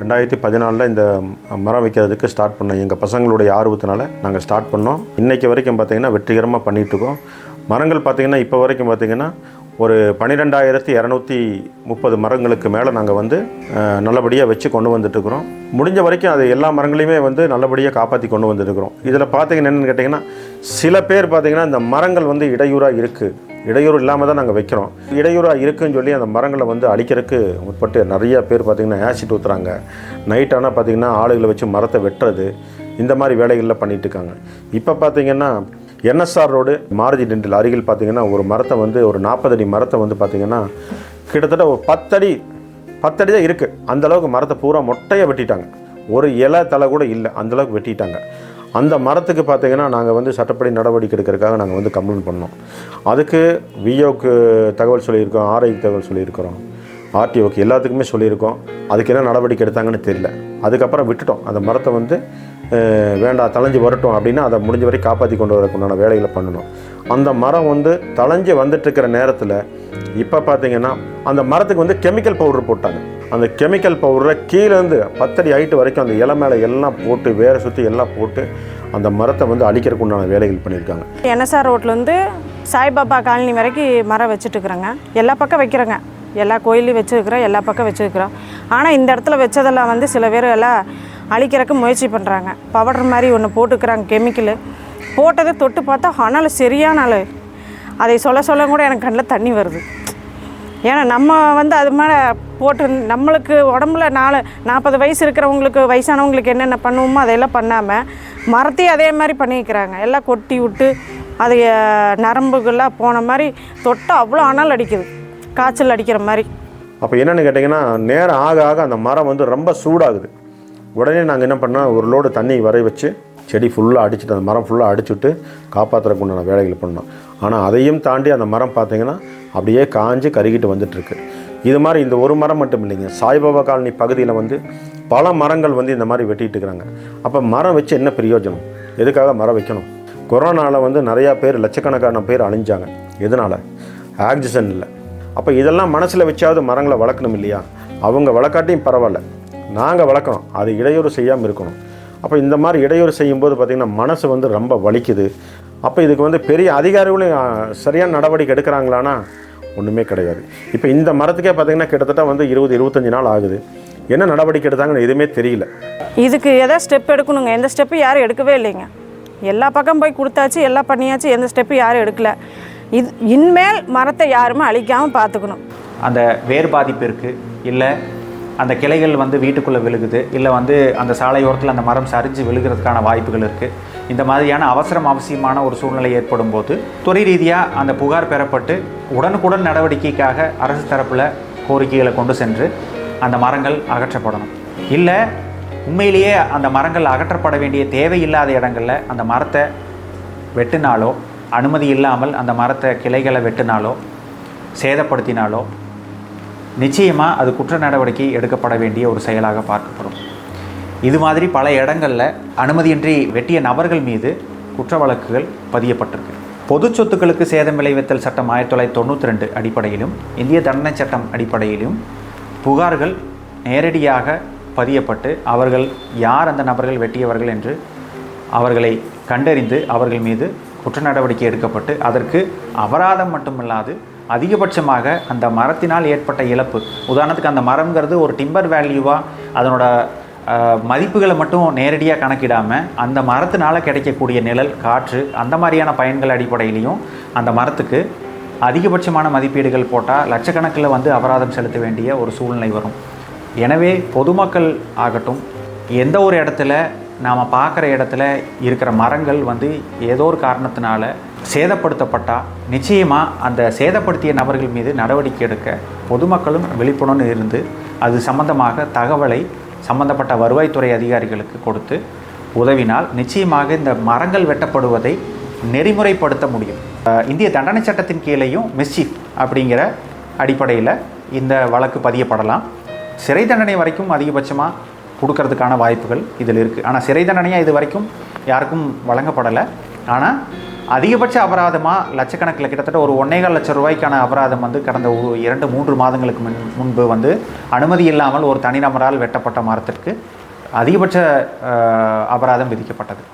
ரெண்டாயிரத்தி பதினாலில் இந்த மரம் வைக்கிறதுக்கு ஸ்டார்ட் பண்ணோம் எங்கள் பசங்களுடைய ஆர்வத்தினால நாங்கள் ஸ்டார்ட் பண்ணோம். இன்றைக்கி வரைக்கும் பார்த்திங்கன்னா வெற்றிகரமாக பண்ணிகிட்ருக்கோம் மரங்கள் பார்த்திங்கன்னா இப்போ வரைக்கும் பார்த்திங்கன்னா ஒரு பன்னிரெண்டாயிரத்தி இரநூத்தி முப்பது மரங்களுக்கு மேலே நாங்கள் வந்து நல்லபடியாக வச்சு கொண்டு வந்துட்டுருக்குறோம். முடிஞ்ச வரைக்கும் அது எல்லா மரங்களையுமே வந்து நல்லபடியாக காப்பாற்றி கொண்டு வந்துட்டுருக்குறோம். இதில் பார்த்தீங்கன்னா என்னென்னு கேட்டிங்கன்னா சில பேர் பார்த்திங்கன்னா இந்த மரங்கள் வந்து இடையூறாக இருக்குது இடையூறு இல்லாமல் தான் நாங்கள் வைக்கிறோம். இடையூறாக இருக்குன்னு சொல்லி அந்த மரங்களை வந்து அழிக்கிறதுக்கு முற்பட்டு நிறைய பேர் பார்த்திங்கன்னா ஆசிட் ஊற்றுறாங்க நைட் ஆனால் பார்த்திங்கன்னா ஆளுகளை வச்சு மரத்தை வெட்டுறது இந்த மாதிரி வேலைகளில் பண்ணிகிட்டு இருக்காங்க. இப்போ பார்த்திங்கன்னா என்எஸ்ஆர் ரோடு மாருதி டெண்டில் அருகில் பார்த்திங்கன்னா ஒரு மரத்தை வந்து ஒரு நாற்பது அடி மரத்தை வந்து பார்த்திங்கன்னா கிட்டத்தட்ட ஒரு பத்தடி பத்தடி தான் இருக்குது அந்தளவுக்கு மரத்தை பூரா மொட்டையை வெட்டிட்டாங்க. ஒரு இலை தலை கூட இல்லை அந்தளவுக்கு வெட்டிட்டாங்க. அந்த மரத்துக்கு பார்த்தீங்கன்னா நாங்கள் வந்து சட்டப்படி நடவடிக்கை எடுக்கிறதுக்காக நாங்கள் வந்து கம்ப்ளைண்ட் பண்ணோம். அதுக்கு விஓக்கு தகவல் சொல்லியிருக்கோம் ஆர்ஐக்கு தகவல் சொல்லியிருக்கிறோம். ஆர்டிஓக்கு எல்லாத்துக்குமே சொல்லியிருக்கோம். அதுக்கு என்ன நடவடிக்கை எடுத்தாங்கன்னு தெரியல. அதுக்கப்புறம் விட்டுட்டோம். அந்த மரத்தை வந்து வேண்டாம் தளைஞ்சு வரட்டும் அப்படின்னா அதை முடிஞ்ச வரை காப்பாற்றி கொண்டு வரக்குண்டான வேலைகளை பண்ணணும். அந்த மரம் வந்து தளைஞ்சு வந்துட்டுருக்கிற நேரத்தில் இப்போ பார்த்தீங்கன்னா அந்த மரத்துக்கு வந்து கெமிக்கல் பவுடர் போட்டாங்க. அந்த கெமிக்கல் பவுடரை கீழேருந்து பத்தடி ஹைட்டு வரைக்கும் அந்த இலை மேலே எல்லாம் போட்டு வேறு சுற்றி எல்லாம் போட்டு அந்த மரத்தை வந்து அழிக்கிறதுக்கு உண்டான வேலைகள் பண்ணியிருக்காங்க. என்எஸ்ஆர் ரோட்லேருந்து சாய்பாபா காலனி வரைக்கும் மரம் வச்சுட்டுருக்குறேங்க. எல்லா பக்கம் வைக்கிறேங்க. எல்லா கோயிலையும் வச்சுருக்குறோம் எல்லா பக்கம் வச்சுருக்குறோம். ஆனால் இந்த இடத்துல வச்சதெல்லாம் வந்து சில பேர் எல்லாம் அழிக்கிறதுக்கு முயற்சி பண்ணுறாங்க பவுடர் மாதிரி ஒன்று போட்டுக்கிறாங்க கெமிக்கலு போட்டதை தொட்டு பார்த்தா ஆனால் சரியான அனல். அதை சொல்ல சொல்ல கூட எனக்கு கண்ணில் தண்ணி வருது. ஏன்னா நம்ம வந்து அது மேலே போட்டு நம்மளுக்கு உடம்புல நாலு நாற்பது வயசு இருக்கிறவங்களுக்கு வயசானவங்களுக்கு என்னென்ன பண்ணுவோமோ அதையெல்லாம் பண்ணாமல் மரத்தையும் அதே மாதிரி பண்ணிக்கிறாங்க. எல்லாம் கொட்டி விட்டு அது அஹ், நரம்புகள்லாம் போன மாதிரி தொட்டால் அவ்வளோ அனல் அடிக்குது. காய்ச்சல் அடிக்கிற மாதிரி. அப்போ என்னென்னு கேட்டிங்கன்னா நேரம் ஆக ஆக அந்த மரம் வந்து ரொம்ப சூடாகுது. உடனே நாங்கள் என்ன பண்ணோம் ஒரு லோடு தண்ணி வரை வச்சு செடி ஃபுல்லாக அடிச்சுட்டு அந்த மரம் ஃபுல்லாக அடிச்சுட்டு காப்பாற்றுறக்குண்டான வேலைகள் பண்ணோம். ஆனால் அதையும் தாண்டி அந்த மரம் பார்த்திங்கன்னா அப்படியே காஞ்சி கருகிட்டு வந்துட்டுருக்கு. இது மாதிரி இந்த ஒரு மரம் மட்டும் இல்லைங்க. சாய்பாபா காலனி பகுதியில் வந்து பல மரங்கள் வந்து இந்த மாதிரி வெட்டிகிட்டு இருக்கிறாங்க. அப்போ மரம் வச்சு என்ன பிரயோஜனம்? எதுக்காக மரம் வைக்கணும்? கொரோனாவில் வந்து நிறையா பேர் லட்சக்கணக்கான பேர் அழிஞ்சாங்க. எதனால்? ஆக்சிஜன் இல்லை. அப்போ இதெல்லாம் மனசில் வச்சாவது மரங்களை வளர்க்கணும் இல்லையா? அவங்க வளர்க்காட்டியும் பரவாயில்ல. நாங்கள் வளர்க்குறோம் அது இடையூறு செய்யாமல் இருக்கணும். அப்போ இந்த மாதிரி இடையூறு செய்யும்போது பார்த்திங்கன்னா மனசு வந்து ரொம்ப வலிக்குது. அப்போ இதுக்கு வந்து பெரிய அதிகாரிகளும் சரியான நடவடிக்கை எடுக்கிறாங்களான்னா ஒன்றுமே கிடையாது. இப்போ இந்த மரத்துக்கே பார்த்திங்கன்னா கிட்டத்தட்ட வந்து இருபது இருபத்தஞ்சி நாள் ஆகுது. என்ன நடவடிக்கை எடுத்தாங்கன்னு எதுவுமே தெரியல. இதுக்கு எதாவது ஸ்டெப் எடுக்கணுங்க? எந்த ஸ்டெப்பு யாரும் எடுக்கவே இல்லைங்க. எல்லா பக்கம் போய் கொடுத்தாச்சு எல்லாம் பண்ணியாச்சு எந்த ஸ்டெப்பு யாரும் எடுக்கலை. இது இனிமேல் மரத்தை யாருமே அழிக்காமல் பார்த்துக்கணும். அந்த வேர் பாதிப்பு இருக்குது இல்லை அந்த கிளைகள் வந்து வீட்டுக்குள்ளே விழுகுது. இல்லை வந்து அந்த சாலையோரத்தில் அந்த மரம் சரிஞ்சு விழுகிறதுக்கான வாய்ப்புகள் இருக்குது இந்த மாதிரியான அவசரம் அவசியமான ஒரு சூழ்நிலை ஏற்படும் போது துறை ரீதியாக அந்த புகார் பெறப்பட்டு உடனுக்குடன் நடவடிக்கைக்காக அரசு தரப்பில் கோரிக்கைகளை கொண்டு சென்று அந்த மரங்கள் அகற்றப்படணும். இல்லை உண்மையிலேயே அந்த மரங்கள் அகற்றப்பட வேண்டிய தேவையில்லாத இடங்களில் அந்த மரத்தை வெட்டினாலோ அனுமதி இல்லாமல் அந்த மரத்தை கிளைகளை வெட்டினாலோ சேதப்படுத்தினாலோ நிச்சயமாக அது குற்ற நடவடிக்கை எடுக்கப்பட வேண்டிய ஒரு செயலாக பார்க்கப்படும். இது மாதிரி பல இடங்களில் அனுமதியின்றி வெட்டிய நபர்கள் மீது குற்ற வழக்குகள் பதியப்பட்டிருக்கு. பொது சொத்துக்களுக்கு சேதம் விளைவித்தல் சட்டம் ஆயிரத்தி தொள்ளாயிரத்தி தொண்ணூற்றி ரெண்டு அடிப்படையிலும் இந்திய தண்டனை சட்டம் அடிப்படையிலும் புகார்கள் நேரடியாக பதியப்பட்டு அவர்கள் யார் அந்த நபர்கள் வெட்டியவர்கள் என்று அவர்களை கண்டறிந்து அவர்கள் மீது குற்ற நடவடிக்கை எடுக்கப்பட்டு அதற்கு அபராதம் மட்டுமில்லாது அதிகபட்சமாக அந்த மரத்தினால் ஏற்பட்ட இழப்பு. உதாரணத்துக்கு அந்த மரம்ங்கிறது ஒரு டிம்பர் வேல்யூவாக அதனோட மதிப்புகளை மட்டும் நேரடியாக கணக்கிடாமல் அந்த மரத்தினால் கிடைக்கக்கூடிய நிழல் காற்று அந்த மாதிரியான பயன்கள் அடிப்படையிலையும் அந்த மரத்துக்கு அதிகபட்சமான மதிப்பீடுகள் போட்டால் லட்சக்கணக்கில் வந்து அபராதம் செலுத்த வேண்டிய ஒரு சூழ்நிலை வரும். எனவே பொதுமக்கள் ஆகட்டும் எந்த ஒரு இடத்துல நாம் பார்க்குற இடத்துல இருக்கிற மரங்கள் வந்து ஏதோ ஒரு காரணத்தினால சேதப்படுத்தப்பட்டால் நிச்சயமாக அந்த சேதப்படுத்திய நபர்கள் மீது நடவடிக்கை எடுக்க பொதுமக்களும் விழிப்புணர்வு இருந்து அது சம்பந்தமாக தகவலை சம்பந்தப்பட்ட வருவாய்த்துறை அதிகாரிகளுக்கு கொடுத்து உதவினால் நிச்சயமாக இந்த மரங்கள் வெட்டப்படுவதை நெறிமுறைப்படுத்த முடியும். இந்திய தண்டனை சட்டத்தின் கீழேயும் மிஸ்சிஃப் அப்படிங்கிற அடிப்படையில் இந்த வழக்கு பதியப்படலாம். சிறை தண்டனை வரைக்கும் அதிகபட்சமாக கொடுக்கறதுக்கான வாய்ப்புகள் இதில் இருக்குது ஆனால் சிறை தண்டனையாக இது வரைக்கும் யாருக்கும் வழங்கப்படலை. ஆனால் அதிகபட்ச அபராதமாக லட்சக்கணக்கில் கிட்டத்தட்ட ஒரு ஒன்னேகால் லட்சம் ரூபாய்க்கான அபராதம் வந்து கடந்த இரண்டு மூன்று மாதங்களுக்கு முன் முன்பு வந்து அனுமதி இல்லாமல் ஒரு தனிநபரால் வெட்டப்பட்ட மரத்திற்கு அதிகபட்ச அபராதம் விதிக்கப்பட்டது.